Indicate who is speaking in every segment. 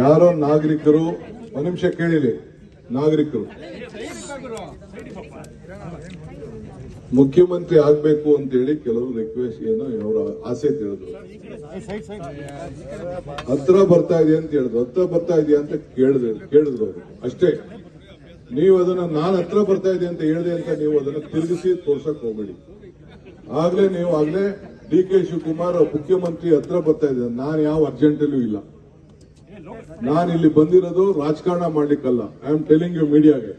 Speaker 1: ಯಾರೋ ನಾಗರಿಕರು, ಒಂದು ನಿಮಿಷ ಕೇಳಿಲಿ, ನಾಗರಿಕರು. ಮುಖ್ಯಮಂತ್ರಿ ಆಗ್ಬೇಕು ಅಂತೇಳಿ ಕೆಲವರು ರಿಕ್ವೆಸ್ಟ್ ಏನೋ ಅವರ ಆಸೆ ತಿಳಿದ್ರು. ಹತ್ರ ಬರ್ತಾ ಇದೆ ಅಂತ ಹೇಳಿದ್ರು. ಹತ್ರ ಬರ್ತಾ ಇದೆಯಾ ಅಂತ ಕೇಳಿದ್ರು ಕೇಳಿದ್ರು ಅವರು. ಅಷ್ಟೇ. ನೀವು ಅದನ್ನ ನಾನು ಹತ್ರ ಬರ್ತಾ ಇದೆ ಅಂತ ಹೇಳಿದೆ ಅಂತ ನೀವು ಅದನ್ನ ತಿರುಗಿಸಿ ತೋರ್ಸಕ್ ಹೋಗ್ಬೇಡಿ. ಆಗ್ಲೇ ನೀವು ಆಗ್ಲೇ ಡಿ ಕೆ ಶಿವಕುಮಾರ್ ಮುಖ್ಯಮಂತ್ರಿ ಹತ್ರ ಬರ್ತಾ ಇದ್ದಾರೆ. ನಾನು ಯಾವ ಅರ್ಜೆಂಟಲ್ಲೂ ಇಲ್ಲ. ನಾನು ಇಲ್ಲಿ ಬಂದಿರೋದು ರಾಜಕಾರಣ ಮಾಡ್ಲಿಕ್ಕಲ್ಲ. I am telling you ಮೀಡಿಯಾಗೆ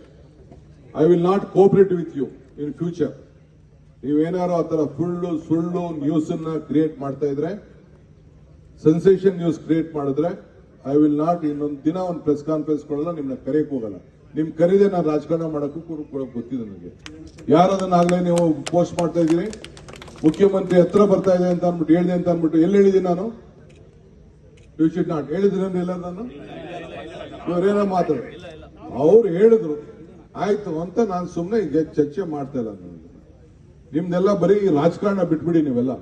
Speaker 1: I will not cooperate with you in future ನೀವೇನಾರು ಆ ತರ ಸುಳ್ಳು ಸುಳ್ಳು ನ್ಯೂಸ್ ಅನ್ನ ಕ್ರಿಯೇಟ್ ಮಾಡ್ತಾ ಇದ್ರೆ ಸೆನ್ಸೇಷನ್ ನ್ಯೂಸ್ ಕ್ರಿಯೇಟ್ ಮಾಡಿದ್ರೆ ಐ ವಿಲ್ ನಾಟ್ ಇನ್ನೊಂದು ದಿನ ಒಂದು ಪ್ರೆಸ್ ಕಾನ್ಫರೆನ್ಸ್ ಕೊಡಲ್ಲ, ನಿಮ್ನ ಕರೆಯಕ್ಕೆ ಹೋಗಲ್ಲ. ನಿಮ್ ಕರೀದೆ ನಾನು ರಾಜಕಾರಣ ಮಾಡೋಕ್ಕೂ ಕೂಡ ಕೂಡ ಗೊತ್ತಿದೆ ನನಗೆ ಯಾರು ಅದನ್ನಾಗಲೇ ನೀವು ಪೋಸ್ಟ್ ಮಾಡ್ತಾ ಇದ್ದೀರಿ? ಮುಖ್ಯಮಂತ್ರಿ ಹತ್ರ ಬರ್ತಾ ಇದೆ ಅಂತ ಅಂದ್ಬಿಟ್ಟು, ಹೇಳಿದೆ ಅಂತ ಅಂದ್ಬಿಟ್ಟು ಎಲ್ಲಿ ಹೇಳಿದ್ದೀನಿ ನಾನು? ಯು ಶುಡ್ ನಾಟ್ ಹೇಳಿದ್ರೆ ಇಲ್ಲ ನಾನು ಇವರೇನೋ ಮಾತಾಡ ಅವ್ರು ಹೇಳಿದ್ರು. ಆಯ್ತು ಅಂತ ನಾನು ಸುಮ್ಮನೆ ಈಗ ಚರ್ಚೆ ಮಾಡ್ತಾ ಇಲ್ಲ. ನಿಮ್ದೆಲ್ಲ ಬರೀ ರಾಜಕಾರಣ ಬಿಟ್ಬಿಡಿ ನೀವೆಲ್ಲ.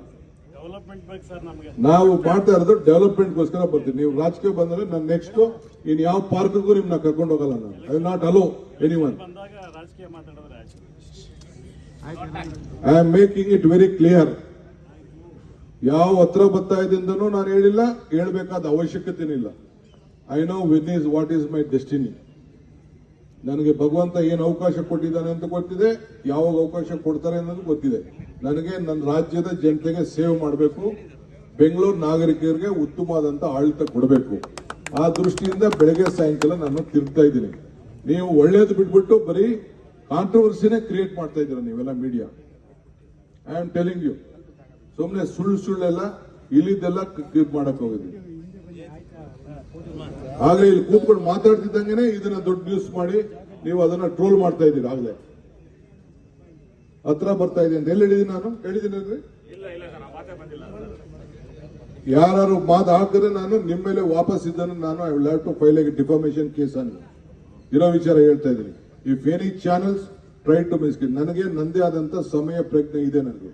Speaker 1: ನಾವು ಮಾಡ್ತಾ ಇರೋದು ಡೆವಲಪ್ಮೆಂಟ್ಗೋಸ್ಕರ ಬರ್ತೀನಿ ನೀವು ರಾಜಕೀಯ ಬಂದ್ರೆ ನಾನು ನೆಕ್ಸ್ಟ್ ಇನ್ ಯಾವ ಪಾರ್ಕ್ಗೂ ನಿಮ್ನ ಕರ್ಕೊಂಡು ಹೋಗಲ್ಲ ನಾನು. I not allow anyone I am making it very clear ಯಾವ ಹತ್ರ ಬರ್ತಾ ಇದಿಂದನೂ ನಾನು ಹೇಳಿಲ್ಲ, ಹೇಳ್ಬೇಕಾದ ಅವಶ್ಯಕತೆನಿಲ್ಲ. I know when is what is my destiny ನನಗೆ ಭಗವಂತ ಏನು ಅವಕಾಶ ಕೊಟ್ಟಿದ್ದಾನೆ ಅಂತ ಗೊತ್ತಿದೆ, ಯಾವಾಗ ಅವಕಾಶ ಕೊಡ್ತಾರೆ ಅನ್ನೋದು ಗೊತ್ತಿದೆ. ನನಗೆ ನನ್ನ ರಾಜ್ಯದ ಜನತೆಗೆ ಸೇವ್ ಮಾಡಬೇಕು, ಬೆಂಗಳೂರು ನಾಗರಿಕರಿಗೆ ಉತ್ತಮವಾದಂತ ಆಡಳಿತ ಕೊಡಬೇಕು. ಆ ದೃಷ್ಟಿಯಿಂದ ಬೆಳಗ್ಗೆ ಸಾಯಂಕಾಲ ನಾನು ತಿರುಗ್ತಾ ಇದ್ದೀನಿ. ನೀವು ಒಳ್ಳೇದು ಬಿಟ್ಬಿಟ್ಟು ಬರೀ ಕಾಂಟ್ರವರ್ಸಿನೇ ಕ್ರಿಯೇಟ್ ಮಾಡ್ತಾ ಇದ್ದೀರಾ ನೀವೆಲ್ಲ media I am telling you ಸುಮ್ಮನೆ ಸುಳ್ಳು ಸುಳ್ಳೆಲ್ಲ, ಇಲ್ಲಿದ್ದೆಲ್ಲ ಕ್ಲಿಪ್ ಮಾಡಕ್ ಹೋಗಿದ್ವಿ ಆಗ್ಲೇ ಇಲ್ಲಿ ಕೂತ್ಕೊಂಡು ಮಾತಾಡ್ತಿದ್ದಂಗೆನೆ ಇದನ್ನ ದೊಡ್ಡ ನ್ಯೂಸ್ ಮಾಡಿ ನೀವು ಅದನ್ನ ಟ್ರೋಲ್ ಮಾಡ್ತಾ ಇದ್ದೀರಿ ಆಗ್ಲೇ. ಹತ್ರ ಬರ್ತಾ ಇದೆ ಅಂತ. ಎಲ್ಲಿ ಹೇಳಿದೀನಿ ನಾನು? ಹೇಳಿದ್ದೀನಿ ಯಾರು ಮಾತು ಹಾಕಿದ್ರೆ ನಾನು ನಿಮ್ಮ ಮೇಲೆ ವಾಪಸ್ ಇದ್ದನ್ನು ನಾನು I will have to file a defamation case ಅನ್ನು. ಇರೋ ವಿಚಾರ ಹೇಳ್ತಾ ಇದ್ದೀನಿ. If any channels try to miss ನನಗೆ ನಂದೇ ಆದಂತ ಸಮಯ ಪ್ರಜ್ಞೆ ಇದೆ ನನಗೆ.